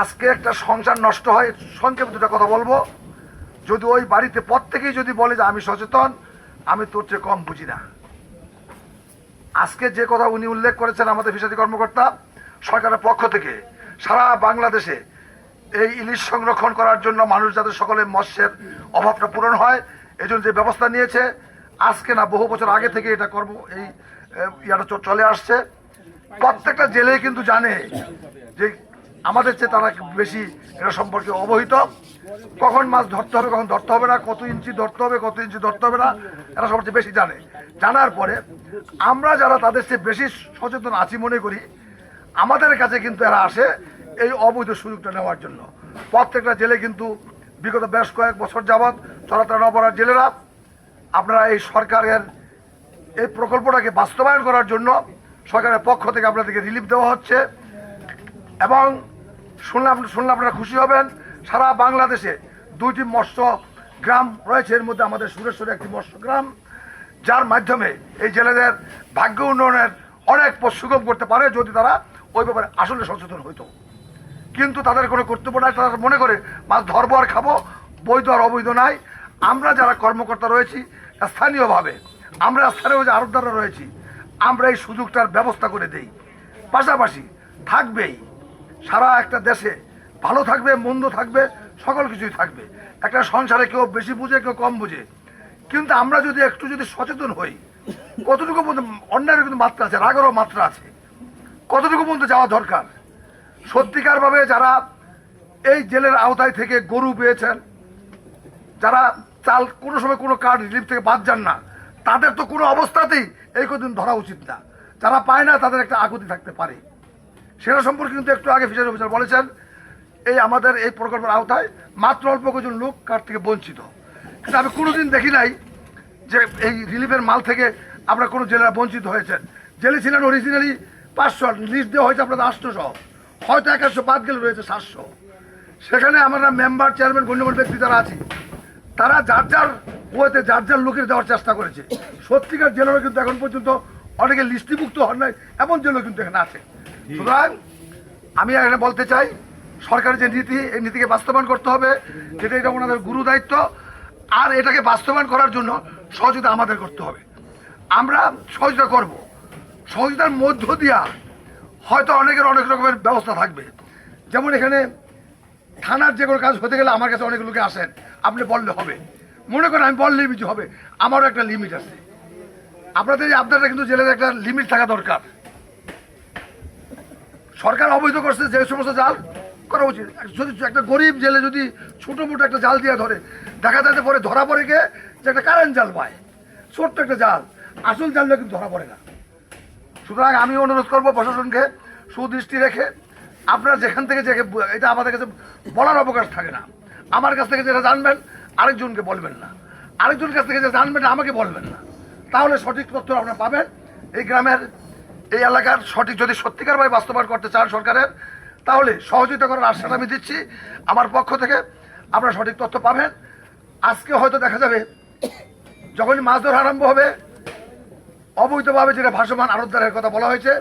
আজকে একটা সংসার নষ্ট হয়, সংক্ষেপে দুটা কথা বলব। যদি ওই বাড়িতে প্রত্যেকেই যদি বলে যে আমি সচেতন, আমি তোর চেয়ে কম বুঝি না। আজকে যে কথা উনি উল্লেখ করেছেন আমাদের ফিশারি কর্মকর্তা, সরকারের পক্ষ থেকে, সারা বাংলাদেশে এই ইলিশ সংরক্ষণ করার জন্য মানুষ যাতে সকলে মৎস্যের অভাবটা পূরণ হয় এই যে ব্যবস্থা নিয়েছে, আজকে না বহু বছর আগে থেকে এটা কর্ম এই ইয়াটা চলে আসছে। প্রত্যেকটা জেলে কিন্তু জানে যে আমাদের চেয়ে তারা বেশি এটা সম্পর্কে অবহিত। কখন মাছ ধরতে হবে, কখন ধরতে হবে না, কত ইঞ্চি ধরতে হবে, কত ইঞ্চি ধরতে হবে না, এরা সবচেয়ে বেশি জানে। জানার পরে আমরা যারা তাদের চেয়ে বেশি সচেতন আছি মনে করি, আমাদের কাছে কিন্তু এরা আসে এই অবৈধ সুযোগটা নেওয়ার জন্য। প্রত্যেকটা জেলে কিন্তু বিগত বেশ কয়েক বছর যাবৎ চলাচল অপরাধ জেলেরা আপনারা এই সরকারের এই প্রকল্পটাকে বাস্তবায়ন করার জন্য সরকারের পক্ষ থেকে আপনাদেরকে রিলিফ দেওয়া হচ্ছে এবং শুনলাম শুনলে আপনারা খুশি হবেন। সারা বাংলাদেশে দুইটি মৎস্য গ্রাম রয়েছে। এর মধ্যে আমাদের সুরেশ্বরে একটি মৎস্য গ্রাম, যার মাধ্যমে এই জেলেদের ভাগ্য উন্নয়নের অনেক সুগম করতে পারে যদি তারা ওই ব্যাপারে আসলে সচেতন হইতো। কিন্তু তাদের কোনো কর্তব্য নাই। তারা মনে করে, মাছ ধরবো আর খাব, বৈধ আর অবৈধ নাই। আমরা যারা কর্মকর্তা রয়েছি, স্থানীয়ভাবে, আমরা স্থানীয় যে আরবদাররা রয়েছি, আমরা এই সুযোগটার ব্যবস্থা করে দেই। পাশাপাশি থাকবেই সারা একটা দেশে ভালো থাকবে, মন্দ থাকবে, সকল কিছুই থাকবে। একটা সংসারে কেউ বেশি বুঝে, কেউ কম বুঝে। কিন্তু আমরা যদি একটু যদি সচেতন হই, কতটুকু অন্যায়ের কিন্তু মাত্রা আছে, রাগেরও মাত্রা আছে, কতটুকু পর্যন্ত যাওয়া দরকার? সত্যিকারভাবে যারা এই জেলের আওতায় থেকে গরু পেয়েছেন, যারা চাল কোনো সময় কোনো কার্ড রিলিফ থেকে বাদ যান না, তাদের তো কোনো অবস্থাতেই এই কদিন ধরা উচিত না। যারা পায় না, তাদের একটা আকুতি থাকতে পারে। সেটা সম্পর্কে কিন্তু একটু আগে ফিশারি অফিসার বলেছেন। এই আমাদের এই প্রকল্পের আওতায় মাত্র অল্প কজন লোক কার থেকে বঞ্চিত। কিন্তু আমি কোনোদিন দেখি নাই যে এই রিলিফের মাল থেকে আমরা কোনো জেলেরা বঞ্চিত হয়েছেন জেলে ছিলেন অরিজিনালি পাঁচশো লিস্ট দেওয়া হয়েছে আপনাদের আটশোশো। হয়তো একাশশো বাদ গেলে রয়েছে সাতশো। সেখানে আমরা মেম্বার চেয়ারম্যান গণ্যমান্য ব্যক্তি যারা আছি, তারা যার যার ওয়েতে যার যার লোকের দেওয়ার চেষ্টা করেছে। সত্যিকার জেলেরা কিন্তু এখন পর্যন্ত অনেকে লিস্টিভুক্ত হন নাই, এমন জেলাও কিন্তু এখানে আছে। সুতরাং আমি এখানে বলতে চাই, সরকারের যে নীতি, এই নীতিকে বাস্তবায়ন করতে হবে, যেটা এটা ওনাদের গুরু দায়িত্ব, আর এটাকে বাস্তবায়ন করার জন্য সহযোগিতা আমাদের করতে হবে। আমরা সহযোগিতা করব। সহযোগিতার মধ্য দিয়া হয়তো অনেকের অনেক রকমের ব্যবস্থা থাকবে। যেমন এখানে থানার যে কোনো কাজ হতে গেলে আমার কাছে অনেক লোকে আসেন, আপনি বললে হবে। মনে করেন আমি বললেই কিছু হবে। আমারও একটা লিমিট আছে। আপনাদের এই আপনাদের কিন্তু জেলের একটা লিমিট থাকা দরকার। সরকার অবৈধ করছে যে সমস্ত জাল করা উচিত। যদি একটা গরিব জেলে যদি ছোটো মোটো একটা জাল দিয়ে ধরে, দেখা যায় যে পরে ধরা পড়ে গিয়ে যে একটা কারেন্ট জাল পায়, ছোট্ট একটা জাল, আসল জালটা কিন্তু ধরা পড়ে না। সুতরাং আমি অনুরোধ করব প্রশাসনকে সুদৃষ্টি রেখে আপনারা যেখান থেকে যে এটা আমাদের কাছে বলার অবকাশ থাকে না, আমার কাছ থেকে যেটা জানবেন, আরেকজনকে বলবেন না। আরেকজনের কাছ থেকে যেটা জানবেন, আমাকে বলবেন না। তাহলে সঠিক তথ্য আপনারা পাবেন। এই গ্রামের এই এলাকার সঠিক, যদি সত্যিকারভাবে বাস্তবায়ন করতে চান সরকারের, তাহলে সহযোগিতা করার আশ্বাস আমি দিচ্ছি। আমার পক্ষ থেকে আপনারা সঠিক তথ্য পাবেন। আজকে হয়তো দেখা যাবে, যখনই মাছ ধরা আরম্ভ হবে, অবৈধভাবে যেটা ভাসমান আরতদারের কথা বলা হয়েছে,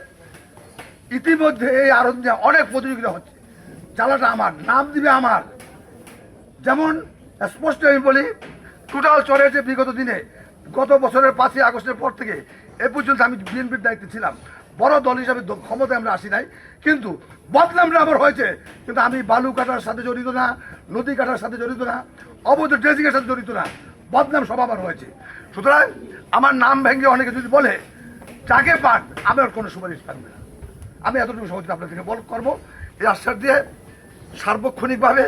ইতিমধ্যে এই আরত নিয়ে অনেক প্রতিযোগিতা হচ্ছে। জ্বালাটা আমার, নাম দিবে আমার। যেমন, স্পষ্ট আমি বলি, টোটাল চলে যে বিগত দিনে, গত বছরের পাঁচই আগস্টের পর থেকে এ পর্যন্ত আমি বিএনপির দায়িত্বে ছিলাম। বড় দল হিসাবে ক্ষমতায় আমরা আসি নাই। কিন্তু বদনামটা আমার হয়েছে। কিন্তু আমি বালু কাটার সাথে জড়িত না, নদী কাটার সাথে জড়িত না, অবৈধ ড্রেজিংয়ের সাথে জড়িত না। বদনাম সব আমার হয়েছে। সুতরাং আমার নাম ভেঙে অনেকে যদি বলে যাকে পান আমার কোনো সুপারিশ থাকবে না। আমি এতটুকু সহযোগিতা আপনাদেরকে বল করব। এই আশ্বাস দিয়ে সার্বক্ষণিকভাবে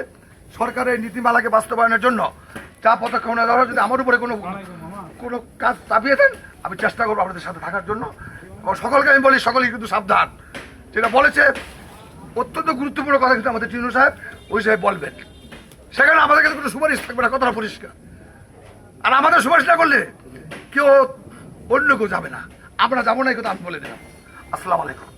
সরকারের নীতিমালাকে বাস্তবায়নের জন্য যা পদক্ষেপ নেওয়া যদি আমার উপরে কোনো কোনো কাজ চাপিয়ে দেন, আমি চেষ্টা করব আপনাদের সাথে থাকার জন্য। এবং সকলকে আমি বলি, সকলেই কিন্তু সাবধান। যেটা বলেছে, অত্যন্ত গুরুত্বপূর্ণ কথা কিন্তু আমাদের টিনু সাহেব, ওই সাহেব বলবেন। সেখানে আমাদের কাছে কোনো সুপারিশ থাকবে না, কথাটা পরিষ্কার। আর আমাদের সুপারিশ না করলে কেউ অন্য কেউ যাবে না। আমরা যাব না, এই কথা আমি বলে দিলাম। আসসালামু আলাইকুম।